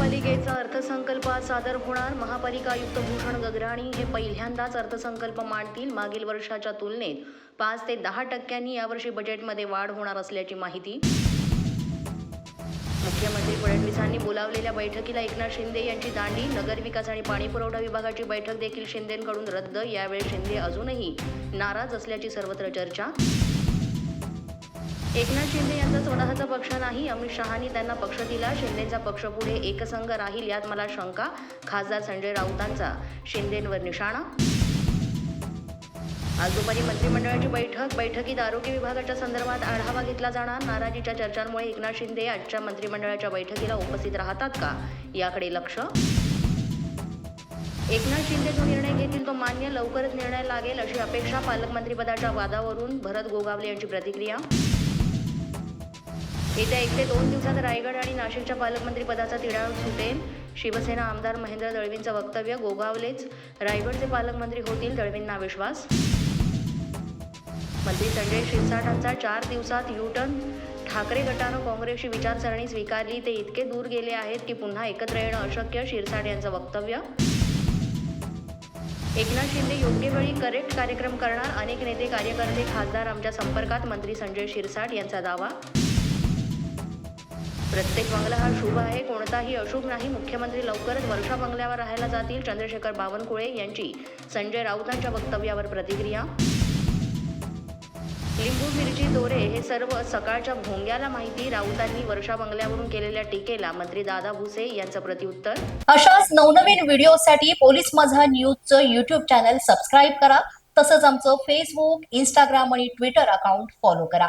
महापालिकेचा अर्थसंकल्प सादर होणार. महापालिका आयुक्त भूषण गगराणी हे पहिल्यांदाच अर्थसंकल्प मांडतील मागील वर्षाच्या तुलनेत. पाच ते दहा टक्क्यांनी यावर्षी बजेटमध्ये वाढ होणार असल्याची माहिती मुख्यमंत्री फडणवीसांनी बोलावलेल्या बैठकीला एकनाथ शिंदे यांची दांडी. नगरविकास आणि पाणीपुरवठा विभागाची बैठक देखील शिंदेंकडून रद्द. यावेळी शिंदे अजूनही नाराज असल्याची सर्वत्र चर्चा एकनाथ शिंदे यांचा स्वतःचा पक्ष नाही अमित शहानी त्यांना पक्ष दिला शिंदेचा पक्ष पुढे एकसंघ राहील यात मला शंका खासदार संजय राऊतांचा. शिंदेंवर निशाणा? आज दुपारी मंत्रिमंडळाची बैठक बैठकीत आरोग्य विभागाच्या संदर्भात आढावा घेतला जाणार नाराजीच्या चर्चांमुळे एकनाथ शिंदे आजच्या मंत्रिमंडळाच्या बैठकीला उपस्थित राहतात का? याकडे लक्ष? एकनाथ शिंदे जो निर्णय घेतील तो मान्य लवकरच निर्णय लागेल अशी अपेक्षा पालकमंत्रीपदाच्या वादावरून भरत गोगावले यांची प्रतिक्रिया? येत्या एक ते दोन दिवसात रायगड आणि नाशिकच्या पालकमंत्री पदाचा तिढा सुटेल. शिवसेना आमदार महेंद्र दळवींचं वक्तव्य गोगावलेच. रायगडचे पालकमंत्री होतील दळवींना विश्वास. मंत्री संजय शिरसाटांचा चार दिवसात युटर्न. ठाकरे गटानं काँग्रेसची विचारसरणी स्वीकारली ते इतके दूर गेले आहेत की पुन्हा एकत्र येणं अशक्य शिरसाट यांचं वक्तव्य. एकनाथ शिंदे योग्य वेळी करेक्ट कार्यक्रम करणार अनेक नेते कार्यकर्ते खासदार आमच्या संपर्कात मंत्री संजय शिरसाट यांचा दावा. प्रत्येक बंगला हा शुभ आहे. कोणताही अशुभ नाही. मुख्यमंत्री लवकरच वर्षा बंगल्यावर राहायला जातील. चंद्रशेखर बावनकुळे यांची संजय राऊतांच्या वक्तव्यावर प्रतिक्रिया. लिंबू मिरची दोरे हे सर्व सकाळच्या भोंग्याला माहिती राऊतांनी वर्षा बंगल्यावरून केलेल्या टीकेला मंत्री दादा भुसे यांचं प्रत्युत्तर. अशाच नवनवीन व्हिडिओसाठी पोलीस माझा न्यूजचं युट्यूब चॅनल सबस्क्राईब करा. तसंच आमचं फेसबुक इंस्टाग्राम आणि ट्विटर अकाउंट फॉलो करा.